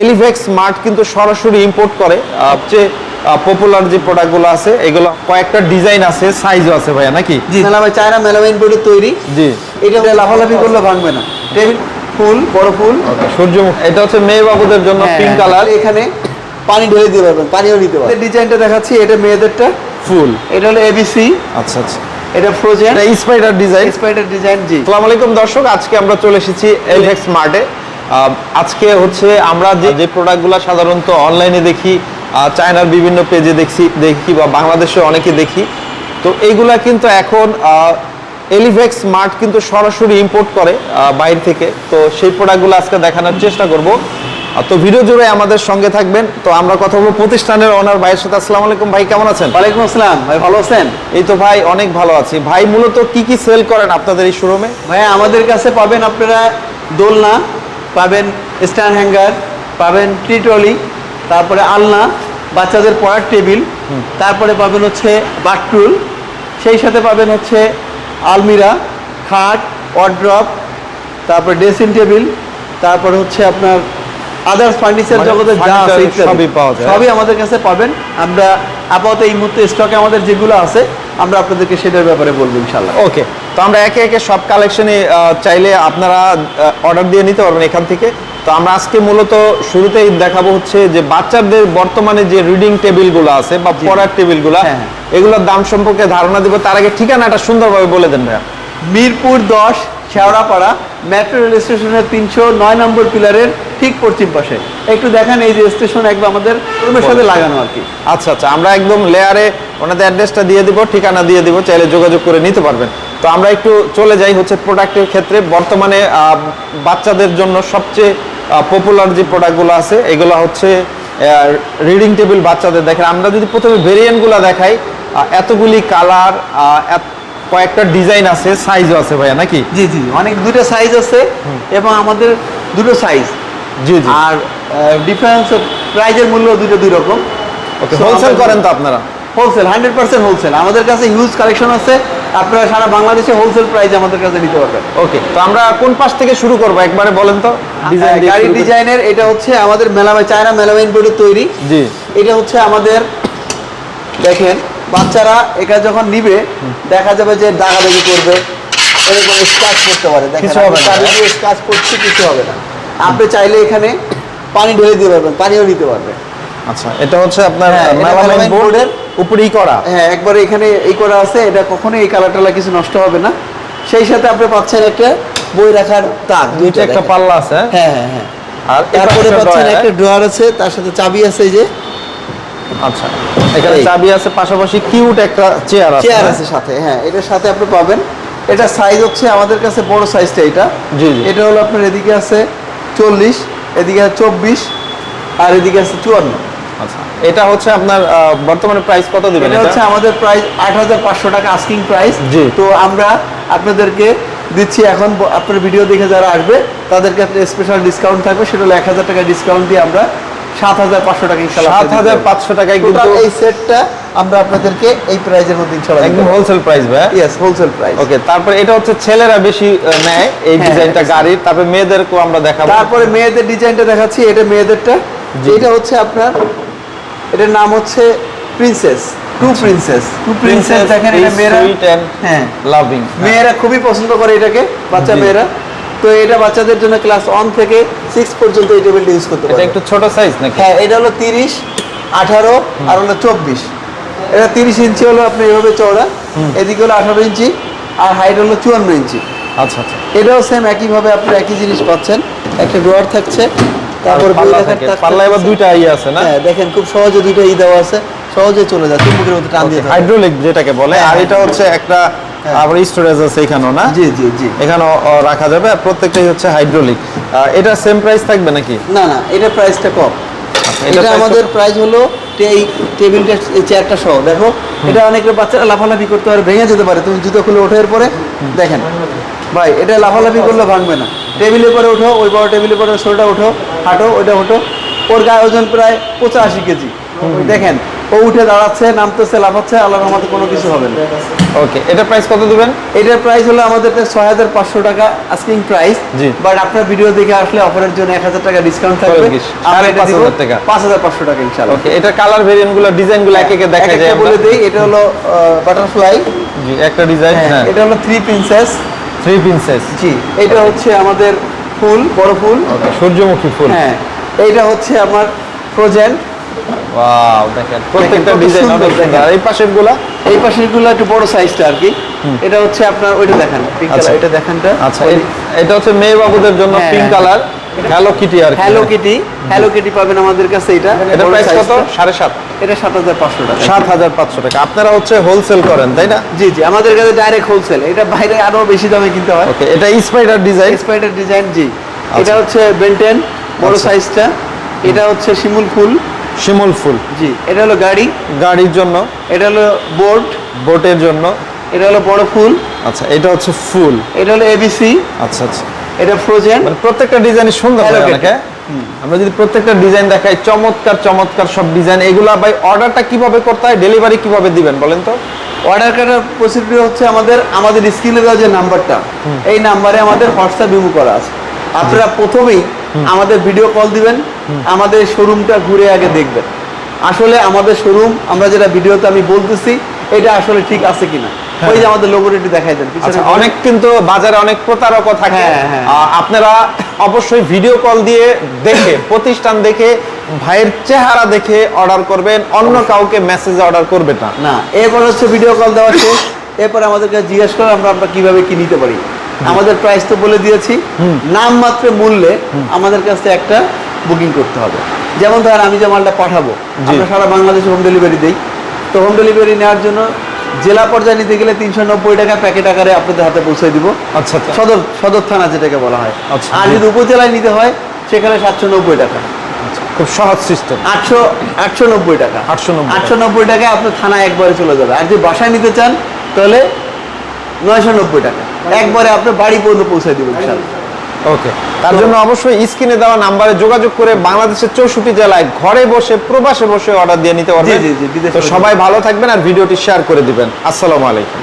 এলিভেক্স smart কিন্তু সরাসরি import করে। সবচেয়ে পপুলার যে প্রোডাক্টগুলো আছে এগুলো কয়েকটা ডিজাইন আছে সাইজও আছে ভাইয়া নাকি? জি। মেলামাই চায়না মেলামাইন বোর্ডের তৈরি। জি। এটা লাফালাফি করলে ভাঙবে না। টেবিল ফুল বড় ফুল। সূর্যমুখী এটা হচ্ছে মেয়ে বাবুদের জন্য হ্যাঁ, পিঙ্ক কালার এখানে পানি ঢেলে দিতে পারবেন পানিও নিতে পারবেন। ডিজাইনটা দেখাচ্ছি এটা মেয়েদেরটা ফুল। এটা হলো এবিসি আচ্ছা আচ্ছা। এটা ফ্রোজেন এটা স্পাইডার ডিজাইন স্পাইডার ডিজাইন জি। আসসালামু আলাইকুম দর্শক আজকে আমরা চলে এসেছি এলহেক্স স্মার্টে আজকে হচ্ছে আমরা যে যে প্রোডাক্টগুলো সাধারণত অনলাইনে দেখি চায়নার বিভিন্ন পেজে দেখছি দেখি বা বাংলাদেশে অনেকে দেখি। তো এইগুলা কিন্তু এখন এলিভেক্স মার্ট কিন্তু সরাসরি ইম্পোর্ট করে বাইরে থেকে। তো সেই প্রোডাক্টগুলো আজকে দেখানোর চেষ্টা করব। তো ভিডিও জুড়ে আমাদের সঙ্গে থাকবেন। তো আমরা কথা বলব প্রতিষ্ঠানের ওনার ভাইয়ের সাথে। আসসালামু আলাইকুম ভাই কেমন আছেন? ওয়ালাইকুম আসসালাম। ভাই ভালো আছেন? এই তো ভাই অনেক ভালো আছি। ভাই মূলত কি কি সেল করেন আপনাদের এই শোরুমে ভাই আমাদের কাছে পাবেন আপনারা দোলনা পাবেন স্ট্যান্ড হ্যাঙ্গার পাবেন টি ট্রলি তারপরে আলনা বাচ্চাদের পড়ার টেবিল তারপরে পাবেন হচ্ছে বাথরুল সেই সাথে পাবেন হচ্ছে আলমিরা খাট ওয়ার্ড্রপ তারপরে ড্রেসিং টেবিল তারপরে হচ্ছে আপনার আদার্স ফার্নিচার জগতে যা আছে সবই পাওয়া যায়। সবই আমাদের কাছে পাবেন। আমরা আপাতত এই মুহূর্তে স্টকে আমাদের যেগুলো আছে আমরা আপনাদেরকে সেটার ব্যাপারে বলব ইনশাল্লাহ ওকে তো আমরা একে একে সব কালেকশনে চাইলে আপনারা অর্ডার দিয়ে নিতে পারবেন এখান থেকে। তো আমরা আজকে মূলত শুরুতেই দেখাবো হচ্ছে যে বাচ্চাদের বর্তমানে যে রিডিং টেবিলগুলো আছে বা পড়ার টেবিলগুলো হ্যাঁ, হ্যাঁ। এগুলোর দাম সম্পর্কে ধারণা দিব। তার আগে ঠিকানাটা সুন্দরভাবে বলে দেন ভাইয়া। মিরপুর দশ শেওড়াপাড়া মেট্রো রেল স্টেশনের তিনশো নয় নম্বর পিলারের ঠিক পশ্চিম পাশে। একটু দেখেন এই যে স্টেশন একদম আমাদের রুমের সাথে লাগানো আর কি। আচ্ছা আচ্ছা আমরা একদম লেয়ারে ওনাদের অ্যাড্রেসটা দিয়ে দিব ঠিকানা দিয়ে দিব চাইলে যোগাযোগ করে নিতে পারবেন। তো আমরা একটু চলে যাই হচ্ছে প্রোডাক্টের ক্ষেত্রে। বর্তমানে বাচ্চাদের জন্য সবচেয়ে পপুলার যে প্রোডাক্টগুলো আছে এগুলো হচ্ছে রিডিং টেবিল বাচ্চাদের। দেখেন আমরা যদি প্রথমে ভেরিয়েন্টগুলো দেখাই এতগুলি কালার কয়েকটা ডিজাইন আছে সাইজও আছে ভাইয়া নাকি? জি জি অনেক দুটো সাইজ আছে এবং আমাদের দুটো সাইজ জি জি। আর ডিফারেন্স প্রাইজের মূল্য দুটো দুই রকম। ওকে হোলসেল করেন তো আপনারা? হোলসেল হান্ড্রেড পার্সেন্ট হোলসেল আমাদের কাছে হিউজ কালেকশন আছে। আপনারা সারা বাংলাদেশে হোলসেল প্রাইস আমাদের কাছে নিতে পারবেন। ওকে তো আমরা কোন পাশ থেকে শুরু করব একবারে বলেন তো? হ্যাঁ, গাড়ির ডিজাইনের এটা হচ্ছে আমাদের মেলামাই চায়না মেলামাইন বোর্ডের তৈরি। জি। এটা হচ্ছে আমাদের দেখেন বাচ্চারা এটা যখন নিবে দেখা যাবে যে দাগাদাগি করবে এরকম স্কাচ করতে পারে। কিছু হবে না, হ্যাঁ? স্কাচ করছে কিছু হবে না। আপনি চাইলে এখানে পানি ঢেলে দিতে পারবেন পানিও নিতে পারবেন। আচ্ছা এটা হচ্ছে আপনার হ্যাঁ, মেলামাইন মেলামাইন বোর্ডের উপরেই করা। হ্যাঁ একবারে এখানে এই করা আছে এটা কখনোই এই কালার টালা কিছু নষ্ট হবে না। সেই সাথে আপনি পাচ্ছেন একটা বই রাখার তাক দুইটা একটা পাল্লা আছে হ্যাঁ? হ্যাঁ হ্যাঁ আর তারপরে পাচ্ছেন একটা ড্রয়ার আছে তার সাথে চাবি আছে এই যে। আচ্ছা। এখানে চাবি আছে পাশাপাশি কিউট একটা চেয়ার আছে। চেয়ার? আছে সাথে হ্যাঁ এটার সাথে আপনি পাবেন। এটা সাইজ হচ্ছে আমাদের কাছে বড় সাইজটা এটা। জি, জি। এটা হলো আপনার এদিকে আছে চল্লিশ এদিকে আছে চব্বিশ আর এদিকে আছে চুয়ান্ন। আচ্ছা। এটা হচ্ছে আপনার বর্তমানে প্রাইস কত দিবেন এটা এটা? হচ্ছে আমাদের প্রাইস আট হাজার পাঁচশো টাকা আস্কিং প্রাইস জি। তো আমরা আপনাদেরকে দিচ্ছি এখন আপনার ভিডিও দেখে যারা আসবে তাদেরকে একটা স্পেশাল ডিসকাউন্ট থাকবে সেটা হলো এক হাজার টাকা ডিসকাউন্ট দিয়ে আমরা সাত হাজার পাঁচশো টাকা ইনশাল্লাহ সাত হাজার পাঁচশো টাকায় কিন্তু এই সেটটা আমরা আপনাদেরকে এই প্রাইজের মধ্যে ইনশাল্লাহ একদম হোলসেল প্রাইস ভাই। ইয়েস হোলসেল প্রাইস ওকে তারপর এটা হচ্ছে ছেলেরা বেশি নেয় এই হ্যাঁ, ডিজাইনটা। গাড়ির। তারপরে মেয়েদেরকেও আমরা দেখাবো। তারপরে মেয়েদের ডিজাইনটা দেখাচ্ছি এটা মেয়েদেরটা। জি। হচ্ছে আপনার এটার নাম হচ্ছে princess two princess two princess দেখেন এটা মেয়েরা হ্যাঁ। লাভিং মেয়েরা খুবই পছন্দ করে এটাকে বাচ্চা মেয়েরা। তো এটা বাচ্চাদের জন্য ক্লাস ওয়ান থেকে সিক্স পর্যন্ত এই টেবিলটা ইউজ করতে এটা পারে একটু ছোট সাইজ নাকি হ্যাঁ এটা হলো তিরিশ আঠারো আর হলো চব্বিশ এটা তিরিশ ইঞ্চি হলো আপনি এভাবে চওড়া এদিকে হলো আঠারো ইঞ্চি আর হাইট হলো চুয়ান্ন ইঞ্চি আচ্ছা আচ্ছা এটাও সেম একইভাবে আপনি একই জিনিস পাচ্ছেন একটা ড্রয়ার থাকছে তারপর পাল্লা এবার। দুইটা ইয়ে আছে না হ্যাঁ দেখেন খুব সহজে দুইটা ই দেওয়া আছে সহজে চলে যায় চুম্বকের মতো টান দিয়ে। হাইড্রোলিক যেটাকে বলে হ্যাঁ, আর হ্যাঁ। এটা হচ্ছে একটা হ্যাঁ। আবার স্টোরেজ আছে এখানেও না? জি জি জি। এখানেও রাখা যাবে। আর প্রত্যেকটাই হচ্ছে হাইড্রোলিক এটা সেম প্রাইস থাকবে নাকি? না না এটা প্রাইসটা কম। এটা এটা আমাদের প্রাইস হলো এই টেবিলটা এই চেয়ারটা সহ দেখো। এটা অনেকের বাচ্চারা লাফালাফি করতে পারে ভেঙে যেতে পারে। তুমি জুতো খুলে ওঠার পরে দেখেন। ভাই এটা লাফালাফি করলে ভাঙবে না। টেবিলের পরে ওঠো ওই বড় টেবিলের পরে ছোটটা ওঠো হাঁটো ওইটা ওঠো। ওর গায়ে ওজন প্রায় পঁচাশি কেজি। দেখেন ও উঠে দাঁড়াচ্ছে নামতেছে লাফাচ্ছে আল্লাহর রহমতে কোনো কিছু হবে না। ওকে এটা প্রাইস কত দিবেন? এটার প্রাইস হলো আমাদের ছয় হাজার পাঁচশো টাকা আস্কিং প্রাইস জি। বাট আপনার ভিডিও দেখে আসলে অফারের জন্য এক হাজার টাকা ডিসকাউন্ট থাকবে। করে দিস। সাড়ে পাঁচ হাজার পাঁচশো টাকা ইনশাল্লাহ ওকে এটা কালার ভেরিয়েন্টগুলো ডিজাইনগুলো এক একে দেখা যায় বলে দিই এটা হলো বাটারফ্লাই জি একটা ডিজাইন হ্যাঁ এটা হলো থ্রি প্রিন্সেস থ্রি প্রিন্সেস জি এটা হচ্ছে আমাদের ফুল বড় ফুল। সূর্যমুখী ফুল। হ্যাঁ এইটা হচ্ছে আমার ফ্রোজেন ওয়াও দেখেন। প্রত্যেকটা ডিজাইন অনেক সুন্দর। এই পাশেরগুলা এই পাশেরগুলো একটু বড় সাইজটা আর কি। এটা হচ্ছে আপনার ওইটা দেখেন পিঙ্ক আচ্ছা। কালার এটা দেখানটা আচ্ছা এটা হচ্ছে মেয়ে বাবুদের জন্য পিঙ্ক। কালার হ্যালো কিটি আর হ্যালো কিটি হ্যালো কিটি পাবেন আমাদের কাছে এটা। এটা প্রাইস কত? size-টা। সাড়ে সাত। এটা সাত হাজার পাঁচশো টাকা। সাত হাজার পাঁচশো টাকা। আপনারা হচ্ছে হোলসেল করেন তাই না? জি জি আমাদের কাছে ডাইরেক্ট হোলসেল এটা বাইরে আরও বেশি দামে কিনতে হয়। ওকে এটা স্পাইডার ডিজাইন স্পাইডার ডিজাইন জি। এটা হচ্ছে বেন্টেন বড় আচ্ছা। সাইজটা এটা হচ্ছে শিমুল ফুল। শিমুল ফুল। জি এটা হলো গাড়ি। গাড়ির জন্য। এটা হলো বোট। বোটের জন্য। এটা হলো বড় ফুল। আচ্ছা এটা হচ্ছে ফুল। এটা হলো এবিসি আচ্ছা আচ্ছা। এটা ফ্রোজেন মানে প্রত্যেকটা ডিজাইন সুন্দর। অনেকে। আমরা যদি প্রত্যেকটা ডিজাইন দেখাই চমৎকার চমৎকার সব ডিজাইন এগুলা ভাই অর্ডারটা কীভাবে করতে হয় ডেলিভারি কীভাবে দিবেন বলেন তো? অর্ডার করার প্রসিডিউর হচ্ছে আমাদের আমাদের স্ক্রিনে দেওয়া যে নাম্বারটা এই নাম্বারে আমাদের হোয়াটসঅ্যাপ রিমুভ করা আছে। আপনারা প্রথমেই আমাদের ভিডিও কল দিবেন আমাদের শোরুমটা ঘুরে আগে দেখবেন। আসলে আমাদের শোরুম আমরা যেটা ভিডিওতে আমি বলতেছি এটা আসলে ঠিক আছে কিনা? ওই যে আমাদের লোগোটা দেখাই দেন আচ্ছা অনেক কিন্তু বাজারে অনেক প্রতারকও থাকে। হ্যাঁ, হ্যাঁ। আপনারা অবশ্যই ভিডিও কল দিয়ে দেখে প্রতিষ্ঠান দেখে ভাইয়ের চেহারা দেখে অর্ডার করবেন অন্য কাউকে মেসেজ অর্ডার করবে না। না এরপর হচ্ছে ভিডিও কল দেওয়া শেষ। এরপর আমাদেরকে জিজ্ঞেস করে আমরা আমরা কীভাবে কি নিতে পারি। আমাদের প্রাইস তো বলে দিয়েছি। নাম মাত্র মূল্যে আমাদের কাছে একটা বুকিং করতে হবে। যেমন ধর আমি যে মালটা পাঠাবো। আমরা সারা বাংলাদেশে হোম ডেলিভারি দিই। তো হোম ডেলিভারি নেওয়ার জন্য জেলা পর্যায়ে নিতে গেলে তিনশো নব্বই টাকা প্যাকেট আকারে আপনাদের হাতে পৌঁছে দিব। আচ্ছা আচ্ছা। সদর সদর থানা যেটাকে বলা হয়। আচ্ছা, আর যদি উপজেলায় নিতে হয় সেখানে সাতশো নব্বই টাকা। খুব সহজ সিস্টেম আটশো আটশো নব্বই টাকা। 890 আটশো নব্বই টাকায় আপনার থানায় একবারে চলে যাবে। আর যদি বাসায় নিতে চান তাহলে নয়শো নব্বই টাকা। একবারে আপনার বাড়ি পর্যন্ত পৌঁছে দিবেন ইনশাআল্লাহ। ওকে তার জন্য অবশ্যই স্ক্রিনে দেওয়া নাম্বারে যোগাযোগ করে বাংলাদেশের চৌষট্টি জেলায় ঘরে বসে প্রবাসে বসে অর্ডার দিয়ে নিতে পারবেন। তো সবাই ভালো থাকবেন আর ভিডিওটি শেয়ার করে দিবেন। আসসালামু আলাইকুম।